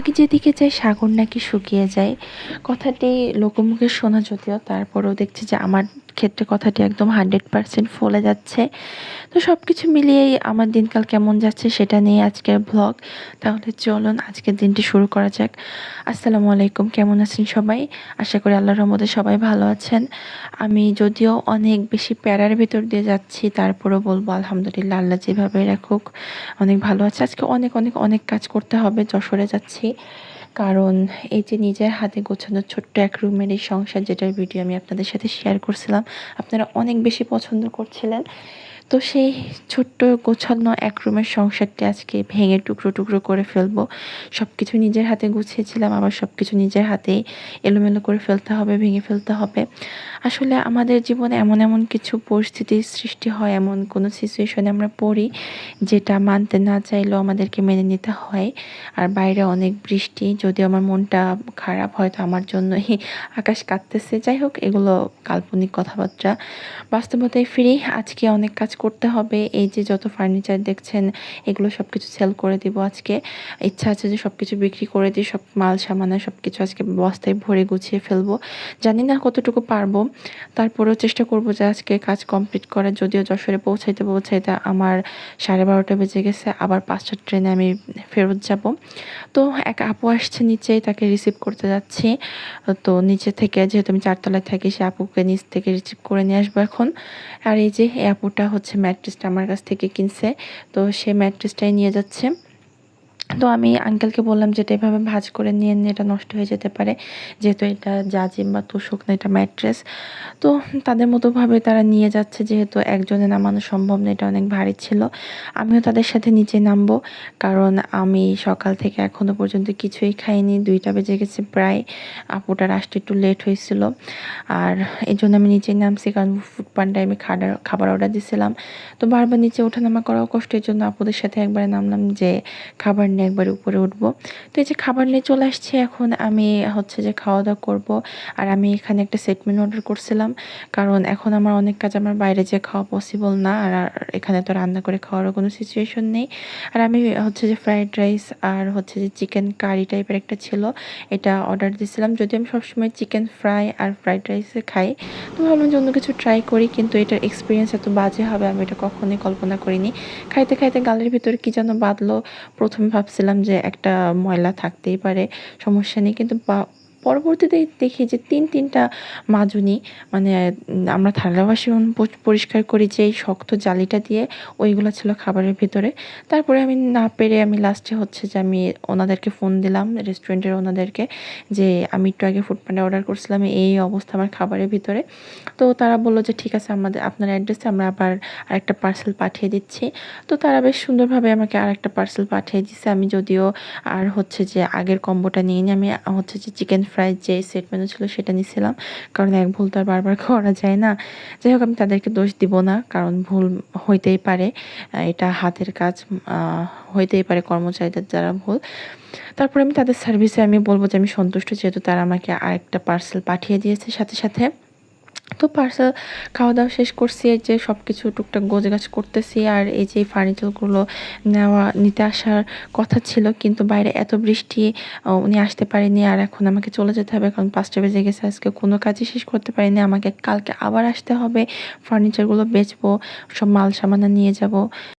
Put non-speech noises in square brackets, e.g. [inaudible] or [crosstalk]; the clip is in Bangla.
সোহাগী যেদিকে যায় সাগর নাকি শুকিয়ে যায়। কথাটি লোকমুখে শোনা যদিও, তারপরেও দেখছি যে আমার ক্ষেত্রে কথাটি একদম হান্ড্রেড পারসেন্ট ফলে যাচ্ছে। তো সব কিছু মিলিয়েই আমার দিনকাল কেমন যাচ্ছে সেটা নিয়ে আজকের ব্লগ। তাহলে চলুন আজকের দিনটি শুরু করা যাক। আসসালামু আলাইকুম, কেমন আছেন সবাই? আশা করি আল্লাহর রহমতে সবাই ভালো আছেন। আমি যদিও অনেক বেশি প্যারার ভেতর দিয়ে যাচ্ছি, তারপরেও বলব আলহামদুলিল্লাহ আল্লাহ যেভাবে রাখুক, অনেক ভালো আছে। আজকে অনেক অনেক অনেক কাজ করতে হবে, যশোরে যাচ্ছি। কারণ এই যে নিজের হাতে গোছানো ছোট্ট এক রুমের এই সংসার যেটার ভিডিও আমি আপনাদের সাথে শেয়ার করছিলাম, আপনারা অনেক বেশি পছন্দ করছিলেন। তো সেই ছোট্ট গোছানো এক রুমের সংসারটি আজকে ভেঙে টুকরো টুকরো করে ফেলব। সব কিছু নিজের হাতে গুছিয়েছিলাম, আবার সব কিছু নিজের হাতেই এলোমেলো করে ফেলতে হবে, ভেঙে ফেলতে হবে। আসলে আমাদের জীবনে এমন এমন কিছু পরিস্থিতির সৃষ্টি হয়, এমন কোনো সিচুয়েশনে আমরা পড়ি যেটা মানতে না চাইলেও আমাদেরকে মেনে নিতে হয়। আর বাইরে অনেক বৃষ্টি, যদিও আমার মনটা খারাপ, হয়তো আমার জন্যই আকাশ কাঁদতেছে। যাই হোক, এগুলো কাল্পনিক কথাবার্তা। বাস্তবতায় ফিরি, আজকে অনেক কাজ করতে হবে। এই যে যত ফার্নিচার দেখছেন, এগুলো সব কিছু সেল করে দিব আজকে। ইচ্ছা আছে যে সব কিছু বিক্রি করে দিই সব মাল সামানা সব কিছু আজকে বস্তায় ভরে গুছিয়ে ফেলব। জানি না কতটুকু পারব। তারপরেও চেষ্টা করব যে আজকে কাজ কমপ্লিট করার। যদিও যশোরে পৌঁছাইতে পৌঁছাইতে আমার সাড়ে বারোটা বেজে গেছে, আবার পাঁচটার ট্রেনে আমি ফেরত যাব। তো এক আপু আসছে নিচে, তাকে রিসিভ করতে যাচ্ছি। তো নিচে থেকে, যেহেতু আমি চারতলায় থাকি, সে আপুকে নিচ থেকে রিসিভ করে নিয়ে আসব এখন। আর এই যে, এই আপুটা হচ্ছে ম্যাট্রেসটা আমার কাছ থেকে কিনছে। তো সে ম্যাট্রেসটাই নিয়ে যাচ্ছে। তো আমি আঙ্কেলকে বললাম যেটা এভাবে ভাজ করে নিয়ে নিয়ে এটা নষ্ট হয়ে যেতে পারে। যেহেতু এটা জাজিম বা তোষক না, এটা ম্যাট্রেস। তো তাদের মতোভাবে তারা নিয়ে যাচ্ছে, যেহেতু একজনে নামানো সম্ভব না, এটা অনেক ভারী ছিল। আমিও তাদের সাথে নিচে নামবো, কারণ আমি সকাল থেকে এখনও পর্যন্ত কিছুই খাইনি, দুইটা বেজে গেছে প্রায়। আপুটার আসতে একটু লেট হয়েছিল। আর এই জন্য আমি নিচেই নামছি, কারণ ফুড পান্ডায় আমি খাবার খাবার অর্ডার দিয়েছিলাম তো বারবার নিচে ওঠানামা করাও কষ্ট এর জন্য আপুদের সাথে একবারে নামলাম যে, খাবার নিয়ে একবার উপরে উঠবো। তো এই যে খাবার নিয়ে চলে আসছে এখন, আমি হচ্ছে যে খাওয়া দাওয়া করব। আর আমি এখানে একটা সেটমেন্ট অর্ডার করছিলাম, কারণ এখন আমার অনেক কাজ, আমার বাইরে যেয়ে খাওয়া পসিবল না। আর এখানে তো রান্না করে খাওয়ারও কোনো সিচুয়েশন নেই। আর আমি হচ্ছে যে ফ্রাইড রাইস আর হচ্ছে যে চিকেন কারি টাইপের একটা ছিল, এটা অর্ডার দিয়েছিলাম যদি আমি সবসময় চিকেন ফ্রাই আর ফ্রাইড রাইসে খাই। তো ভাবলাম যে অন্য কিছু ট্রাই করি, কিন্তু এটার এক্সপিরিয়েন্স এত বাজে হবে, আমি এটা কখনোই কল্পনা করিনি। খাইতে খাইতে গালের ভিতরে কী যেন বাঁধলো। প্রথমে ভাবছিলাম যে একটা ময়লা থাকতেই পারে সমস্যা নেই। কিন্তু পরবর্তীতে দেখি যে তিন তিনটা মাজুনি মানে আমরা থালা বাসন পরিষ্কার করি যে এই শক্ত জালিটা দিয়ে ওইগুলো ছিল খাবারের ভিতরে। তারপরে আমি না পেরে আমি লাস্টে হচ্ছে যে আমি ওনাদেরকে ফোন দিলাম রেস্টুরেন্টের ওনাদেরকে, যে আমি একটু আগে ফুড পান্ডা অর্ডার করছিলাম, এই অবস্থা আমার খাবারের ভিতরে। তো তারা বলল যে ঠিক আছে, আমাদের, আপনার অ্যাড্রেসে আমরা আবার আরেকটা পার্সেল পাঠিয়ে দিচ্ছি। তো তারা বেশ সুন্দরভাবে আমাকে আরেকটা পার্সেল পাঠিয়ে দিচ্ছে আমি যদিও আর হচ্ছে যে আগের কম্বোটা নিয়ে আমি হচ্ছে যে চিকেন ফ্রাই যে সেট মেনু ছিল সেটা নিয়েছিলাম কারণ এক ভুল তো আর বারবার [laughs] করা যায় না। যাই হোক, আমি তাদেরকে দোষ দিব না, কারণ ভুল হইতেই পারে। এটা হাতের কাজ হইতেই পারে কর্মচারীদের যারা ভুল। তারপরে আমি তাদের সার্ভিসে আমি বলব যে আমি সন্তুষ্ট, যেহেতু তারা আমাকে আরেকটা পার্সেল পাঠিয়ে দিয়েছে সাথে সাথে। তো পার্সেল খাওয়া দাওয়া শেষ করছি, এই যে সব কিছু টুকটাক গাছ করতেছি আর এই যে ফার্নিচারগুলো নেওয়া, নিতে আসার কথা ছিল, কিন্তু বাইরে এত বৃষ্টি উনি আসতে পারেনি আর এখন আমাকে চলে যেতে হবে। কারণ পাঁচটা বেজে গেছে, আজকে কোনো কাজই শেষ করতে পারিনি। আমাকে কালকে আবার আসতে হবে, ফার্নিচারগুলো বেচবো, সব মাল সামানা নিয়ে যাব।